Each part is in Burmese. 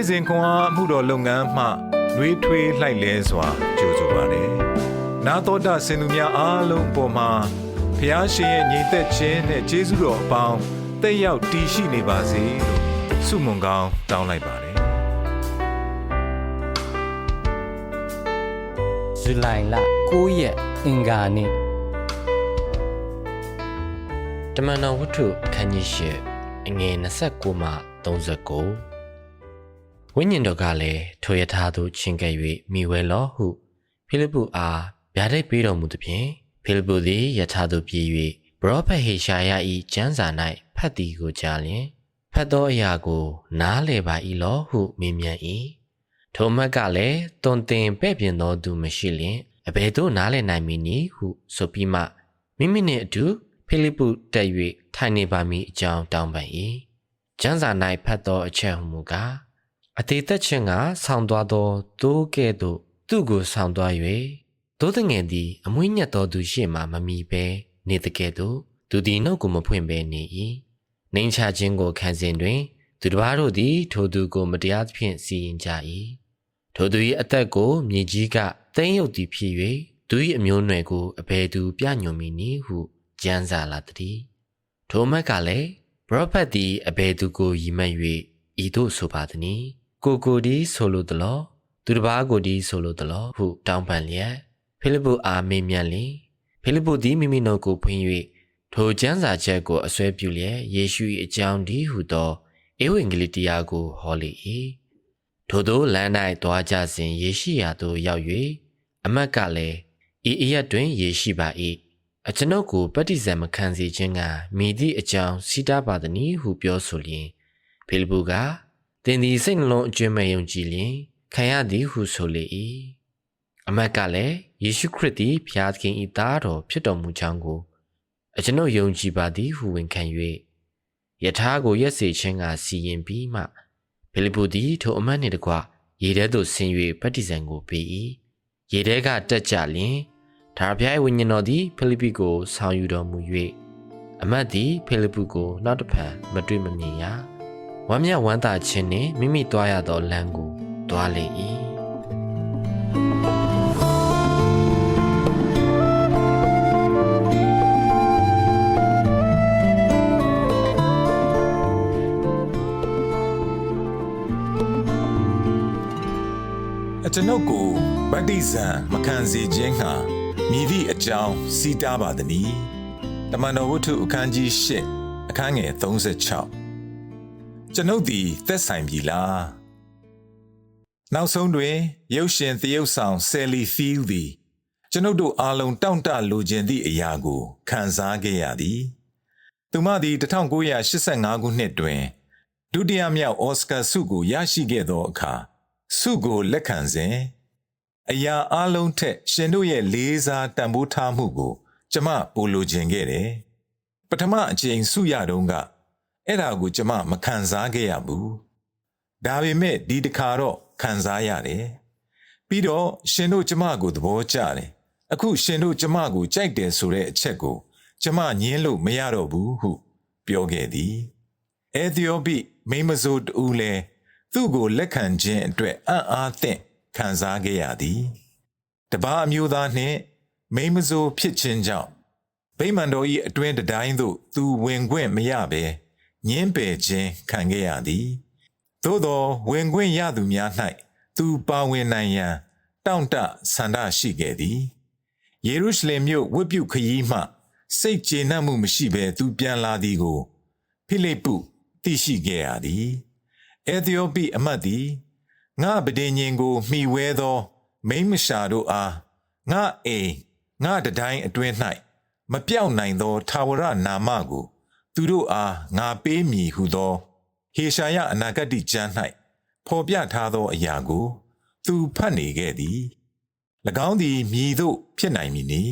နေ့စဉ်ခွန်အားမှုတော်လုပ်ငန်းမှနှွေးထွေးလှိုက်လဲစွာကြိုဆိုပါတယ်။နာတော်တာစင်သူများအားလုံးအပေါ်မှာဖျားရှင်ရဲ့ညီသက်ခြင်းနဲ့ကျေးဇူးတော်အပေါင်းတက်ရောက်တည်ရှိနေပါစေလို့ဆုမွန်ကောင်းတောင်းလိုက်ပါတယ်ဇူလိုင်လ9ရက်အင်္ဂါနေ့တမန်တော်ဝတ္ထုအခန်းကြီး၈အငယ်29မှ39 ဝိညာဉ်တော်ကလည်းထိုယထာသို့ချင်းကပ်၍မိဝဲလောဟုဖိလိပ္ပုအားဗျာဒိတ်ပေးတော်မူသည်ဖြင့်ဖိလိပ္ပုသည်ယထာသို့ပြေး၍ဘရောဖက်ဟေရှာယ၏ကျမ်းစာ၌ဖတ်သည်ကိုကြားလျင်ဖတ်သောအရာကို နားလည်ပါ၏လောဟုမေးမြန်း၏ထိုမတ်ကလည်းတွင်တင်ပဲ့ပြင်သောသူမရှိလျင်အဘယ်သို့နားလည်နိုင်မည်နည်းဟုဆိုပြီးမှမိမိနှင့်အတူဖိလိပ္ပုတက်၍ထိုင်နေပါမည်အကြောင်းတောင်းပန်၏ကျမ်းစာ၌ဖတ်သောအချက်ဟူမူကား အသေးသက်ခြင်းကဆောင်းသွားသောသိုးကဲ့သို့သူ့ကိုဆောင်းသွား၍သိုးတငယ်သည် အမွှေးညက်သောသူရှေ့မှမမီဘဲနေတကဲ့သို့သူသည်နှုတ်ကိုမဖွင့်ဘဲနေ၏နှိမ်ချခြင်းကိုခံစဉ်တွင် သူတစ်ပါးတို့သည် ထိုသူကိုမတရားသဖြင့်စီရင်ကြ၏ထိုသူ၏အသက်ကိုမြေကြီးကသိမ်းရုပ်သည်ဖြစ်၍သူ၏အမျိုးအနွယ်ကိုအဘယ်သူပြညွန်မည်နည်းဟုကျမ်းစာလာတည်းထိုမက်ကလည်းပရောဖက်သည်အဘယ်သူကိုယီမက်၍ဤသို့ဆိုပါသည်။ ကိုကိုဒီဆိုလိုသလောသူတစ်ပါးကိုဒီဆိုလိုသလောဟုတောင်းပန်လျက်ဖိလိပ္ပုအားမေးမြန်းလျင်ဖိလိပ္ပုသည်မိမိနှုတ်ကိုဖွင့်၍ထိုကျမ်းစာချက်ကိုအစွဲပြုလျက်ယေရှု၏အကြောင်းဒီဟုသောဧဝံဂေလိတရားကိုဟောလေ၏ထို့သောလမ်း၌သွားကြစဉ်ယေရှိရာသို့ရောက်၍အမတ်ကလည်းဤအရက်တွင်ယေရှိပါ၏အကျွန်ုပ်ကိုပဋိဇံမခံစေခြင်းကမိသည့်အကြောင်းစီတာပါသည်နည်းဟုပြောဆိုလျင်ဖိလိပ္ပုက သင်သည်စိတ်နှလုံးအကျွမ်းမဲ့ယုံကြည်လျင်ခံရသည်ဟုဆိုလေ၏အမတ်ကလည်းယေရှုခရစ်သည်ဘုရားသခင်၏သားတော်ဖြစ်တော်မူကြောင်းကို အကျွန်ုပ်ယုံကြည်ပါသည်ဟုဝန်ခံ၍ယထာကိုရက်စေခြင်းကစီရင်ပြီးမှဖိလိပ္ပုသည်ထိုအမတ်နှင့်တကွရေထဲသို့ဆင်း၍ပဋိဇံကိုပေး၏ရေထဲကတက်ကြလျင်ဒါဖျား၏ဝိညာဉ်တော်သည်ဖိလိပ္ပိကိုဆောင်ယူတော်မူ၍အမတ်သည်ဖိလိပ္ပုကိုနောက်တစ်ဖန်မတွေ့မမြင်ရ ဝမ်းမြဝမ်းသာခြင်းနှင့်မိမိသွားရသောလမ်းကိုသွားလေ၏။အကျွန်ုပ်ကိုဗတ္တိဇံမခံစေခြင်းဟာမြည်သည့်အကြောင်းစီတားပါသည်။တမန်တော်ဝတ္ထုအခန်းကြီး၈အခန်းငယ်36 ကျွန်ုပ်သည်သက်ဆိုင်ပြီလား။နောက်ဆုံးတွင်ရုပ်ရှင်သရုပ်ဆောင်ဆယ်လီဖီးသည်ကျွန်ုပ်တို့အားလုံးတောင့်တလိုချင်သည့်အရာကိုခံစားခဲ့ရသည်။သူမသည်1985ခုနှစ်တွင်ဒုတိယမြောက်အော်စကာဆုကိုရရှိခဲ့သောအခါဆုကိုလက်ခံစဉ်အရာအလုံးထက်ရှင်တို့ရဲ့လေးစားတန်ဖိုးထားမှုကို ကျမပိုလိုချင်ခဲ့တယ်။ပထမအချိန်ဆုရတုန်းက အဲ့ဒါကိုကျမမခံစားခဲ့ရဘူး။ဒါပေမဲ့ဒီတစ်ခါတော့ခံစားရတယ်။ပြီးတော့ရှင်တို့ကျမကိုသဘောကျတယ်။အခုရှင်တို့ကျမကိုကြိုက်တယ်ဆိုတဲ့အချက်ကို ကျမညင်းလို့မရတော့ဘူးဟု ပြောခဲ့သည်။အဲသီယိုပိမိန်းမစိုးတူလည်းသူ့ကိုလက်ခံခြင်းအတွက်အံ့အားသင့်ခံစားခဲ့ရသည်တပားအမျိုးသားနှင့်မိန်းမစိုးဖြစ်ခြင်းကြောင့်ဗိမာန်တော်၏အတွင်းတတိုင်းသို့သူဝင်ခွင့်မရဘဲ ညင်းပယ်ခြင်းခံခဲ့ရသည်သို့သောဝင်ခွင့်ရသူများ၌သူပါဝင်နိုင်ရန်တောင့်တဆန္ဒရှိခဲ့သည်ယေရုရှလင်မြို့ဝတ်ပြုခရီးမှ စိတ်ကျေနပ်မှုမရှိဘဲသူပြန်လာသည်ကို ဖိလိပ္ပုသိရှိခဲ့ရသည်အေသီယိုပိအမတ်သည်ငါဗဒင်ញင်ကိုမှီဝဲသော မိန်းမရှာတို့အားငါအိမ်ငါတတိုင်းအတွင်း၌မပြောက်နိုင်သောထာဝရနာမကို သူတို့အားငါပေးမည်ဟုသောဟေရှာယအနာဂတ်ကျမ်း၌ဖော်ပြထားသောအရာကို သူဖတ်နေခဲ့သည်၎င်းသည်မြည်သို့ဖြစ်နိုင်မည်နီ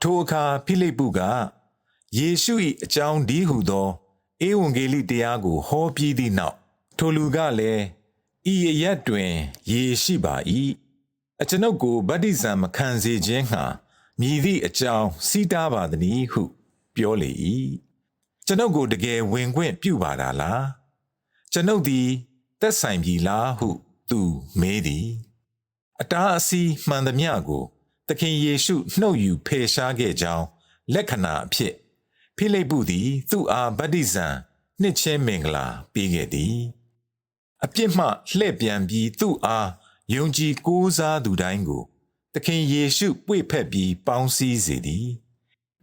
ထိုအခါဖိလိပ္ပုကယေရှု၏အကြောင်းဒီဟုသောဧဝံဂေလိတရားကို ဟောပြီးသည့်နောက်ထိုလူကလည်းဤအရက်တွင် ရေရှိပါ၏အကျွန်ုပ်ကိုဗတ္တိဇံမခံစေခြင်းဟာမြည်သည့်အကြောင်းစီးတားပါသည်ဟု ပြောလေ၏ ကျွန်ုပ်ကိုတကယ်ဝင်ခွင့်ပြုပါတာလားကျွန်ုပ်သည်သက်ဆိုင်ပြီလားဟု သူမေးသည်အတားအဆီးမှန်သမျှကိုသခင်ယေရှုနှုတ်ယူဖယ်ရှားခဲ့ကြောင်းလက္ခဏာအဖြစ်ဖိလိပ္ပုသည် သူ့အားဗတ္တိဇံနှစ်ချင်းမင်္ဂလာပေးခဲ့သည်အပြစ်မှလှည့်ပြန်ပြီးသူ့အားယုံကြည်ကိုးစားသူတိုင်းကိုသခင်ယေရှုပွေ့ဖက်ပြီးပေါင်းစည်းစေသည်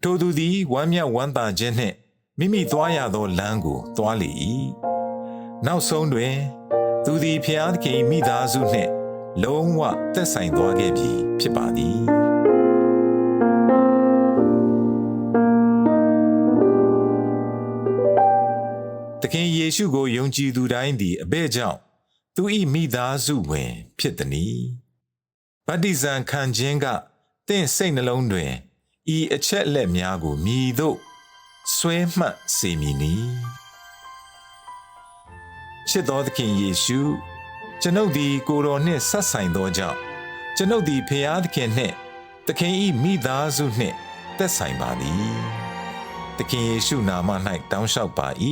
ထိုသူသည်ဝမ်းမြောက်ဝမ်းသာခြင်းနှင့် မိမိသွားရသောလမ်းကိုသွားလေ၏နောက်ဆုံးတွင် သူသည်ဖျားသခင်မိသားစုနှင့် လုံးဝသက်ဆိုင်သွားခဲ့ပြီဖြစ်ပါသည်သခင်ယေရှုကိုယုံကြည်သူတိုင်းသည်အဘဲ့ကြောင့်သူ၏မိသားစုဝင် ဖြစ်သည်။ဗတ္တိဇံခံခြင်းကတင့်စိတ်နှလုံးတွင်ဤအချက်အလက်များကိုမြည်သို့ ဆွဲမှတ်စေမည်နီ။ချစ်တော်သခင်ယေရှုကျွန်ုပ်သည်ကိုယ်တော်နှင့်ဆက်ဆိုင်သောကြောင့်ကျွန်ုပ်သည်ဖျားသခင်နှင့်သခင်၏မိသားစုနှင့်သက်ဆိုင်ပါသည်။သခင်ယေရှုနာမ၌တောင်းလျှောက်ပါ၏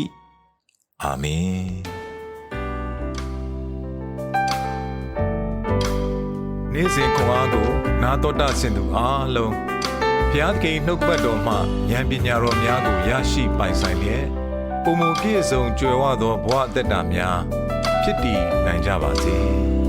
။အာမင်နေ့စဉ်ခွန်အားကို နာတော်တာဆင်သူအားလုံး ဘုရားသခင်နှုတ်ပတ်တော်မှဉာဏ်ပညာတော်များကိုရရှိပိုင်ဆိုင်လျက်ပုံမပြည့်စုံကြွယ်ဝသောဘဝအသက်တာများဖြစ်တည်နိုင်ကြပါစေ။